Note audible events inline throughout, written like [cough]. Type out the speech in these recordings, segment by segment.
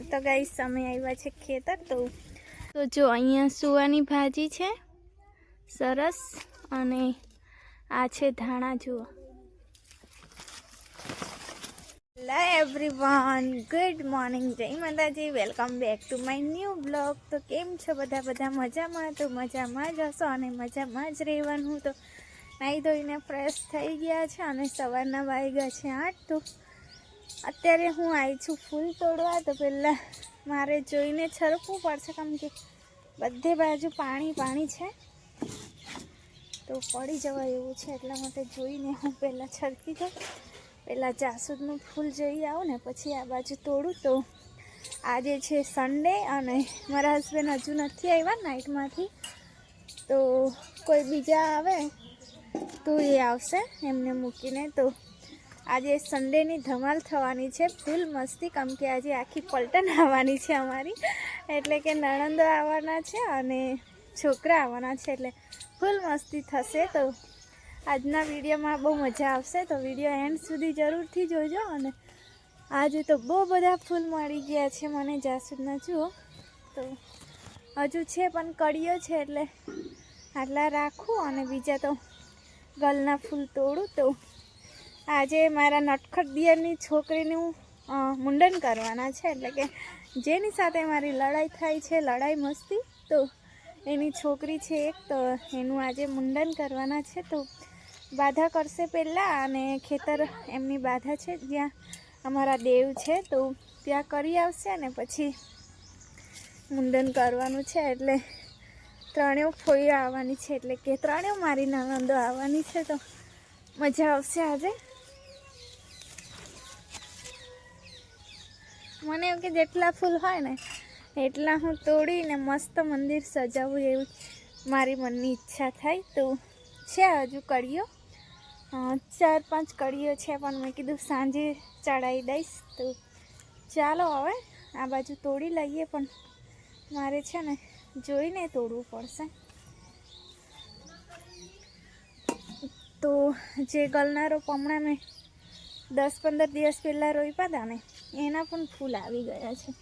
તો ગાઈ સમય આવ્યા છે ખેતર. તો તો જો અહીંયા સુવાની ભાજી છે. સરસ. અને આ છે ધાણા જુઓ. હેલો એવરીવન ગુડ મોર્નિંગ જય માતાજી. Welcome back to my new blog તો કેમ છો બધા? બધા મજામાં? તો મજામાં જ હશો અને મજામાં જ રહેવાનું. તો નાહી ધોઈને ફ્રેશ થઈ ગયા છે અને સવારના વાગ્યા છે આઠ તો. અત્યારે હું આવી છું ફૂલ તોડવા, તો પહેલાં મારે જોઈને છરકવું પડશે કેમ કે બધે બાજુ પાણી પાણી છે. તો પડી જવાય એવું છે, એટલા માટે જોઈને હું પહેલાં છરકી જાઉં. પહેલાં જાસૂદનું ફૂલ જોઈ આવું ને, પછી આ બાજુ તોડું. તો આજે છે સન્ડે અને મારા હસબન્ડ હજુ નથી આવ્યા નાઇટમાંથી તો કોઈ બીજા આવે, તો એ આવશે એમને મૂકીને. તો આજે સન્ડેની ધમાલ થવાની છે. ફૂલ મસ્તી. કમ કે આજે આખી પલટન આવવાની છે અમારી. એટલે કે નણંદો આવવાના છે અને છોકરા આવવાના છે. એટલે ફૂલ મસ્તી થશે તો આજના વિડીયોમાં બહુ મજા આવશે. તો વીડિયો એન્ડ સુધી જરૂરથી જોજો અને આજે તો બહુ બધા ફૂલ મળી ગયા છે. મને જાસૂદના જુઓ. તો હજુ છે પણ કડીઓ છે એટલે આટલા રાખું અને બીજા તો ગલના ફૂલ તોડું તો આજે મારા નટખટ દિયરની છોકરીનું મુંડન કરવાના છે. એટલે કે જેની સાથે મારી લડાઈ થાય છે, લડાઈ મસ્તી, તો એની છોકરી છે એક, તો એનું આજે મુંડન કરવાના છે. તો બાધા કરશે પહેલાં અને ખેતર એમની બાધા છે. જ્યાં અમારા દેવ છે, તો ત્યાં કરી આવશે અને પછી મુંડન કરવાનું છે. એટલે ત્રણેય ફોઈઓ આવવાની છે. એટલે કે ત્રણેય મારી નણંદો આવવાની છે. તો મજા આવશે આજે. મને એમ કે જેટલા ફૂલ હોય ને, એટલા હું તોડીને મસ્ત મંદિર સજાવું એવું મારી મનની ઈચ્છા થાય. તો છે હજુ કડીઓ ચાર પાંચ કડીઓ છે પણ મેં કીધું સાંજે ચડાવી દઈશ. તો ચાલો હવે આ બાજુ તોડી લઈએ પણ મારે છે ને જોઈને તોડવું પડશે. તો જે ગલનારો પમણા મેં દસ પંદર દિવસ પહેલાં રોપ્યા હતા ને એના પણ ફૂલ આવી ગયા છે.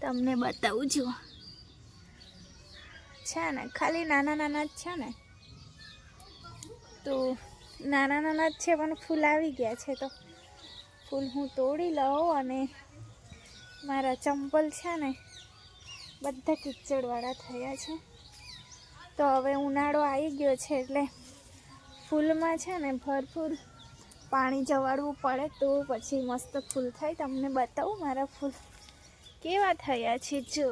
તમને બતાવું છું. છે ને, ખાલી નાના નાના જ છે ને? તો નાના નાના જ છે પણ ફૂલ આવી ગયા છે તો ફૂલ હું તોડી લઉં અને મારા ચંપલ છે ને, બધા કિચડવાળા થયા છે. તો હવે ઉનાળો આવી ગયો છે એટલે ફૂલમાં છે ને ભરપૂર પાણી જવાડવું પડે તો પછી મસ્ત ફૂલ થાય. તમને બતાવું મારા ફૂલ કેવા થયા છે. જો,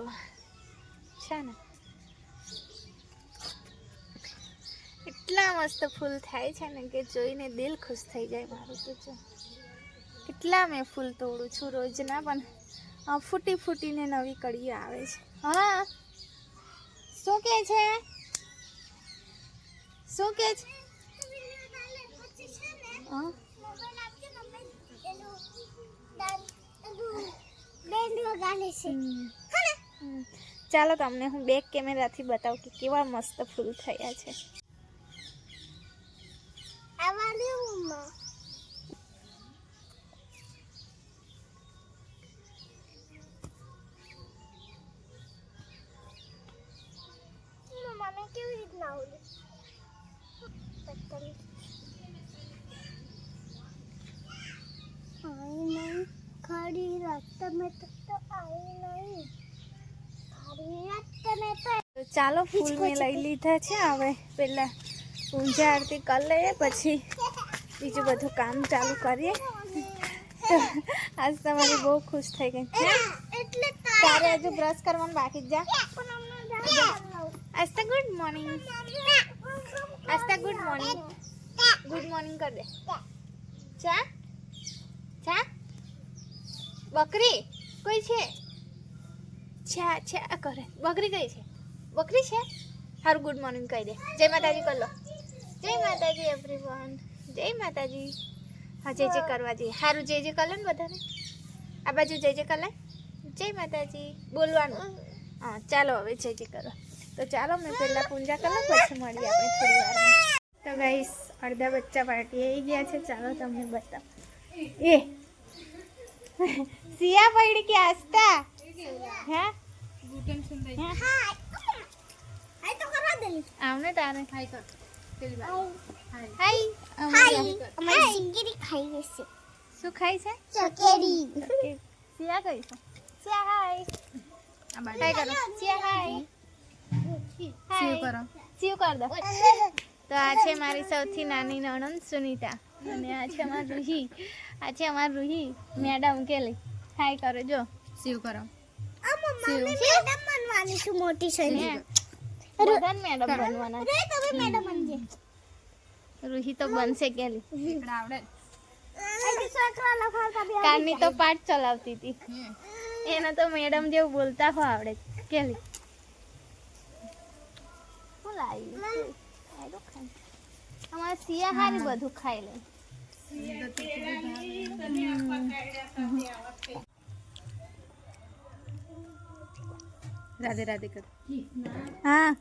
છે ને? એટલા મસ્ત ફૂલ થાય છે ને કે જોઈને દિલ ખુશ થઈ જાય મારું તો જો. કેટલા મેં ફૂલ તોડું છું રોજના, પણ ફૂટી ફૂટીને નવી કડીઓ આવે છે. હા? શું કે છે? શું કે છે? હા? ચાલો તમને હું બેક કેમેરાથી બતાવું કે કેવા મસ્ત ફૂલ થયા છે. ચાલો ફૂલ મેં લઈ લીધા છે હવે પેલા પૂજા આરતી કરી લઈએ પછી બીજું બધું કામ ચાલુ કરીએ. તો આજ તમારી બહુ ખુશ થઈ ગઈ. છે તારે હજુ બ્રશ કરવાનું બાકી જ. આસ્તા good morning આસ્તા good morning good morning કરી દે. ચા ચા બકરી? કોઈ છે? છા છા કરે. બકરી કઈ છે? બકરી છે? સારું ગુડ મોર્નિંગ કહી દે. જય માતાજી કર લો. જય માતાજી એવરીવન જય માતાજી. હા જય જય કરવા જઈએ. સારું જય જય કર ને બધાને? આ બાજુ જય જય કર જય માતાજી. બોલવાનું. હા ચાલો હવે જય જય કરો. તો ચાલો મેં પહેલાં પૂજા કરી પછી મળીએ આપણે થોડી વારમાં. તો ગાઈસ અડધા બચ્ચા પાર્ટી આવી ગયા છે. ચાલો તમને બતાવ. એ [laughs] સિયા પડી કે આસ્તા? હે? હે? હાય તો કરવા દે આવને તારે. હાય. હાય. હાય. અમારી સિંગીરી ખાઈ ગઈ શું ખાઈ છે? છે ચકેરી. સિયા કહીશું સિયા હાય. હાય કરો. સિયા હાય. હાય. સીવ કર દો. [laughs] તો આ છે મારી સૌથી નાની નણંદ સુનીતા. અને આ છે અમાર રૂહી. આ છે અમાર રૂહી. મેડમ કેલી હાય કરો જો. સીવ કરો. આ મેડમ બનવાની છું મોટી હે? સની મેડમ બનવાના રે તમે મેડમ બનજે. રૂહી તો બનશે કેલી આવડે. કારની તો પાઠ ચલાવતી હતી. એને તો મેડમ જેવું બોલતા હો આવડે. કેલી શું લાવી અમારે સિયા હારી બધું ખાઈ લે. રાધે રાધે કર. હા.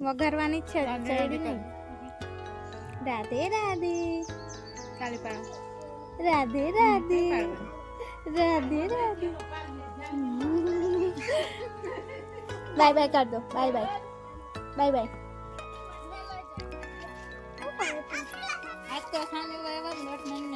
વઘારવાની છે રાધે રાધે કાલે પાડો. રાધે રાધે. રાધે રાધે. બાય બાય કર દો. Bye bye. બાય બાય આજ તો ખાને વાયવા લોટ નહીં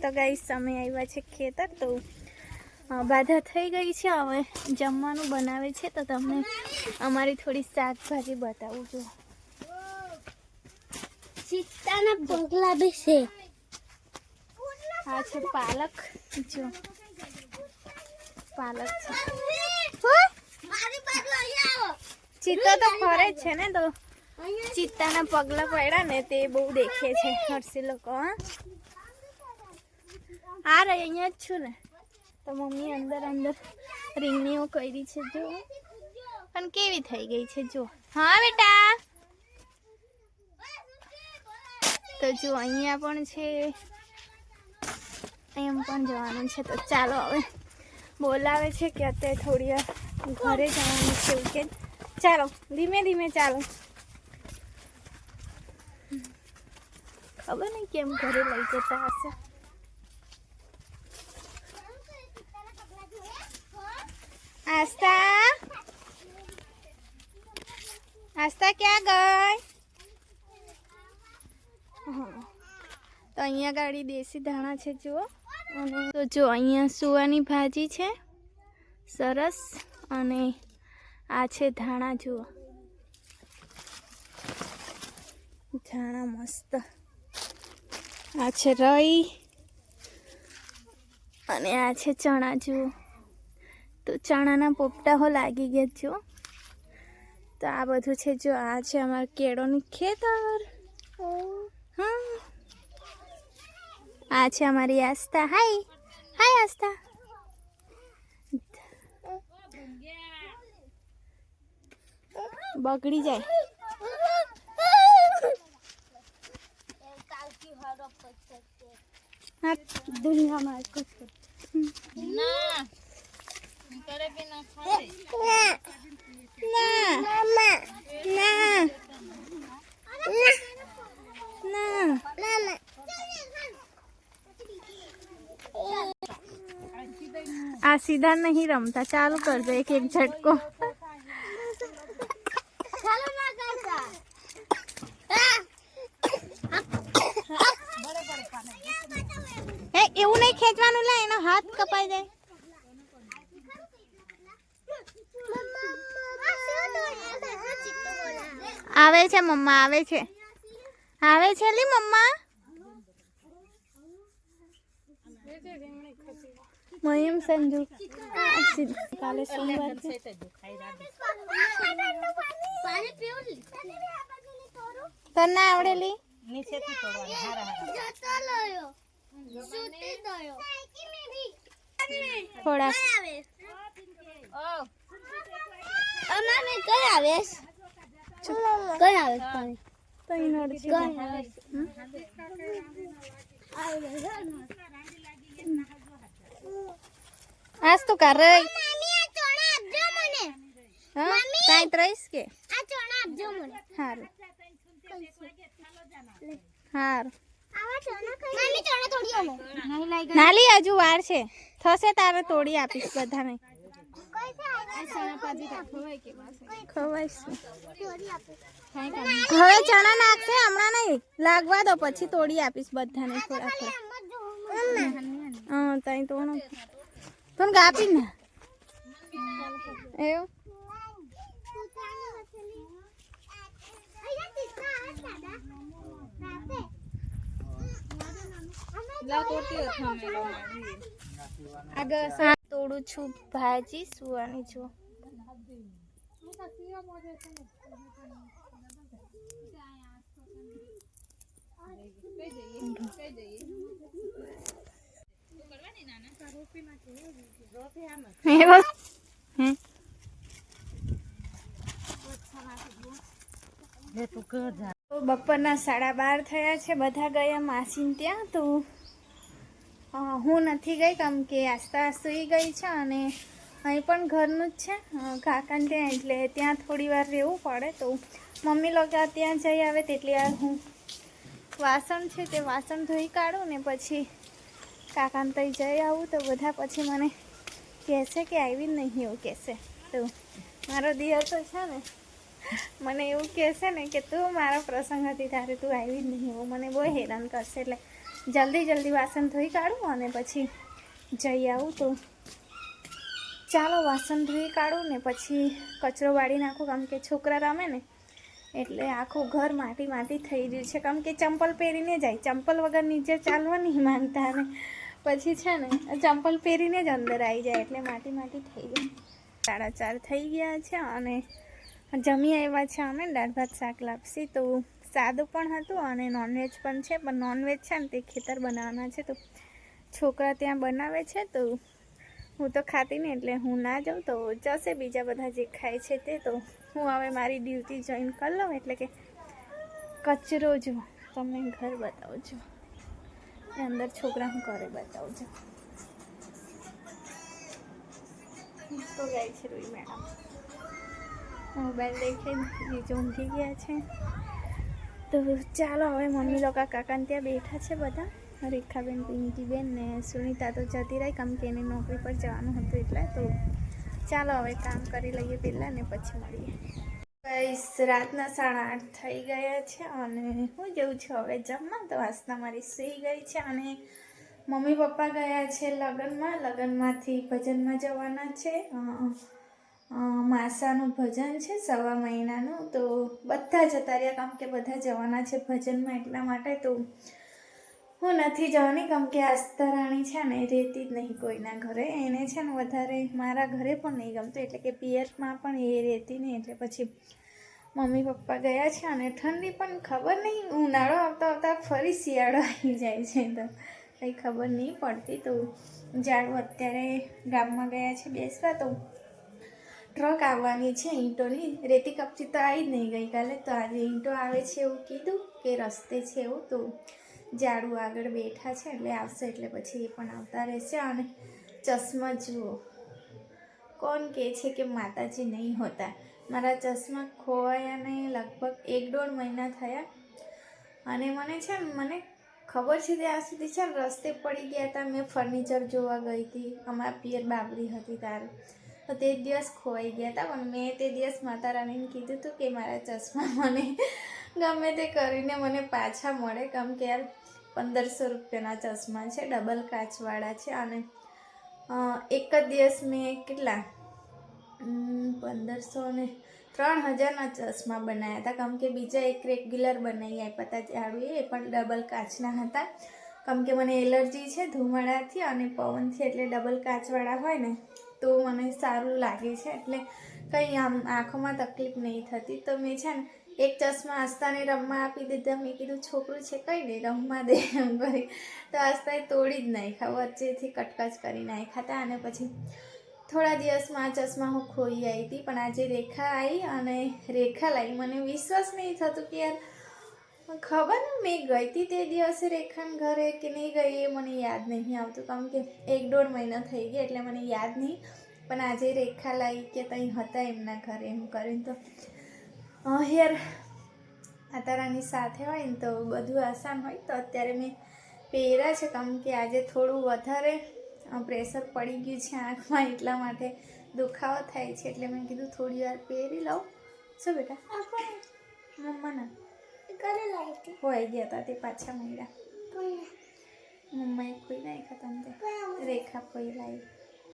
તો ગઈ સમય આવ્યા છે ખેતર તો બાધા થઈ ગઈ છે. હવે જમવાનું બનાવે છે તો તમને અમારી થોડી શાકભાજી બતાવું છું. સીતાના પગલા બેસે આ છે પાલક. જો પાલક છે. ચિત્તો તો ફરે છે ને તો ચિત્તાના પગલા પડ્યા ને તે બહુ દેખે છે હર્ષી લોકો હા. આ રહી, અહીંયા જ છું ને. તો મમ્મી અંદર અંદર રીંગણીઓ કરી છે જો પણ કેવી થઈ ગઈ છે જો હા, બેટા? તો જો અહીંયા પણ છે. એમ પણ જવાનું છે. તો ચાલો હવે બોલાવે છે કે અત્યારે થોડી ઘરે જવાનું છે કે. ચાલો, ધીમે ધીમે ચાલો. ખબર નહીં કેમ ઘરે લઈ જતા હશે. આસ્થા. આસ્થા, ક્યાં ગઈ. તો અહીંયા ગાડી દેશી ધાણા છે, જુઓ. અને તો જો, અહીંયા સુવાની ભાજી છે. સરસ. અને આ છે ધાણા, જુઓ. ધાણા મસ્ત. આ છે રઈ. અને આ છે ચણા, જુઓ. તો ચણાના પોપટા હો લાગી ગયા જો તો આ બધું છે જો આ છે અમારા કેળોની ખેતર હા આ છે અમારી આસ્થા હાય હાય આસ્થા બગડી જાય હા દુનિયામાં આ સીધા નહીં રમતા ચાલુ કરજો એક એક ઝટકો ચાલો ના કરતા હે એવું નહીં ખેંચવાનું લા એનો હાથ કપાઈ જાય આવે છે મમ્મા આવે છે. આવે છે લી મમ્મા? મયમ સંજુ. કાલે સોમવાર છે. લી. તને ના આવડેલી નીચેથી તોડવાનું હારા જતો લયો સૂતી દયો થોડા. ઓ અમારે કઈ આવે કઈ આવે પાણી આજ તો કર. રહી કાંઈ ત્રઈશ કે? હારું. હારું. નાલી હજુ વાર છે. થશે તારે તોડી આપીશ બધાને. હવે ચણા નાખશે હમણાં નહીં. લાગવા દો પછી તોડી આપીશ બધાને થોડા થોડા. તઈ તો તને કાપી ને? એવું? આગળ સા તોડું છું ભાજી સુવાની છું. બપોરના સાડા બાર થયા છે બધા ગયા માસીને ત્યાં તો હું નથી ગઈ કેમ કે આસ્તા સુઈ ગઈ છે અને અહીં પણ ઘરનું જ છે. કાકાને ત્યાં, એટલે ત્યાં થોડી વાર રહેવું પડે તો મમ્મી લોકો ત્યાં જઈ આવે તેટલી વાર હું વાસણ છે તે વાસણ ધોઈ કાઢું ને પછી કાકાને ત્યાં જઈ આવું. તો બધા પછી મને કહેશે કે આવી નહીં એવું કહેશે. તો મારો દિયર તો છે ને, મને એવું કહેશે ને કે તું મારા પ્રસંગ હતી ત્યારે તું આવી જ નહીં. એવું મને બહુ હેરાન કરશે. એટલે જલ્દી જલ્દી વાસણ ધોઈ કાઢું અને પછી જઈ આવું તો ચાલો વાસણ ધોઈ કાઢું ને પછી કચરો વાળી નાખું. કારણ કે છોકરા રમે ને એટલે આખું ઘર માટી માટી થઈ ગયું છે. કેમ કે ચંપલ પહેરીને જાય. ચંપલ વગર નીચે ચાલવા નહીં માંગતા ને પછી છે ને ચંપલ પહેરીને જ અંદર આવી જાય એટલે માટી માટી થઈ ગઈ. સાડા ચાર થઈ ગયા છે અને જમી આવ્યા છે અમે. દાળ ભાત, શાક, લાપસી. તો સાદું પણ હતું અને નોનવેજ પણ છે, પણ નોનવેજ છે ને તે ખેતર બનાવવાના છે, તો છોકરા ત્યાં બનાવે છે, તો હું તો ખાતી નહીં એટલે હું ના જાઉં, તો જશે બીજા બધા જે ખાય છે તે, તો હું હવે મારી ડ્યુટી જોઈન કરી લઉં, એટલે કે કચરો જો તમને ઘર બતાવજો. અંદર છોકરા હું ઘરે બતાવજો. તો ગાય છે રોઈ મેડમ મોબાઈલ દેખે બીજો ઊંઘી ગયા છે. તો ચાલો હવે મમ્મી લોકો કાકાને ત્યાં બેઠા છે બધા. રેખાબેન, પિંકીબેન ને સુનિતા તો જતી રહી. કેમ કે એની નોકરી પર જવાનું હતું એટલે. તો ચાલો હવે કામ કરી લઈએ પહેલાં ને પછી મળીએ. ગઈસ રાતના સાડા આઠ થઈ ગયા છે અને હું જઉં છું હવે જમવા. તો વાસના મારી સૂઈ ગઈ છે અને મમ્મી પપ્પા ગયા છે લગ્નમાં. લગ્નમાંથી ભજનમાં જવાના છે. માસાનું ભજન છે, સવા મહિનાનું. તો બધા જતા રહ્યા કામ કે બધા જવાના છે ભજનમાં એટલા માટે તો હું નથી જવાની કેમ કે આસ્તરાણી છે ને રહેતી જ નહીં કોઈના ઘરે. એને છે ને વધારે મારા ઘરે પણ નહીં ગમતું. એટલે કે પિયરમાં પણ એ રહેતી નહીં. એટલે પછી મમ્મી પપ્પા ગયા છે અને ઠંડી પણ ખબર નહીં. ઉનાળો આવતા આવતા ફરી શિયાળો આવી જાય છે. તો કંઈ ખબર નહીં પડતી. તો જાડું અત્યારે ગામમાં ગયા છે બેસવા. તો ટ્રક આવવાની છે ઈંટોની રેતી કપચી તો આવી જ નહીં ગઈકાલે. તો આજે ઈંટો આવે છે એવું કીધું કે રસ્તે છે એવું. તો ઝાડુ આગળ બેઠા છે એટલે આવશે એટલે પછી એ પણ આવતા રહેશે. અને ચશ્મા જુઓ. કોણ કહે છે કે માતાજી નહીં હોતા? મારા ચશ્મા ખોવાયાને લગભગ એક દોઢ મહિના થયા. અને મને છે મને ખબર છે ત્યાં સુધી છે રસ્તે પડી ગયા હતા. મેં ફર્નિચર જોવા ગઈ હતી. અમારા પિયર બાબરી હતી તારે. તો તે દિવસ ખોવાઈ ગયા હતા પણ મેં તે દિવસ માતા રાણીને કીધું હતું કે મારા ચશ્મા મને ગમે તે કરીને મને પાછા મળે. કેમ કે યાર, પંદરસો રૂપિયાના ચશ્મા છે, ડબલ કાચવાળા છે અને એક જ દિવસ મેં કેટલા? પંદરસો ને ત્રણ હજારના ચશ્મા બનાવ્યા હતા કેમ કે બીજા એક રેગ્યુલર બનાવી આપ્યા હતા ઝાડુ એ પણ ડબલ કાચના હતા. કેમ કે મને એલર્જી છે ધુમાડાથી અને પવનથી એટલે ડબલ કાચવાળા હોય ને, તો મને સારું લાગે છે. એટલે કંઈ આમ આંખોમાં તકલીફ નહીં થતી. તો મેં છે ને એક ચશ્મા આસ્તાને રમવા આપી દીધા. મેં કીધું, છોકરું છે કંઈ નહીં, રમવા દે. એમ કરી. તો આસ્તાએ તોડી જ નાખ્યા. વચ્ચેથી કટકચ કરી નાખ્યા હતા અને પછી થોડા દિવસમાં આ ચશ્મા હું ખોઈ આવી હતી. પણ આજે રેખા આવી અને રેખા લાવી મને વિશ્વાસ નહીં થતું કે યાર ખબર ને મેં ગઈ હતી તે દિવસે રેખાન ઘરે કે નહીં ગઈ એ મને યાદ નહીં આવતું. કારણ કે એક દોઢ મહિના થઈ ગયા એટલે મને યાદ નહીં. પણ આજે રેખા લાવી કે ત્યાં હતા એમના ઘરે એમ કરીને તો હેર આ તારાની સાથે હોય ને તો બધું આસાન હોય. તો અત્યારે મેં પહેર્યા છે. કારણ કે આજે થોડું વધારે પ્રેશર પડી ગયું છે આંખમાં એટલા માટે દુખાવો થાય છે. એટલે મેં કીધું થોડી વાર પહેરી લઉં. શું બેટા? મમ્માના. કરે લાવી હતી હોય ગયા હતા તે પાછા મળ્યા. મમ્માએ કોઈ નાખ્યા હતા તે. રેખા કોઈ લાવી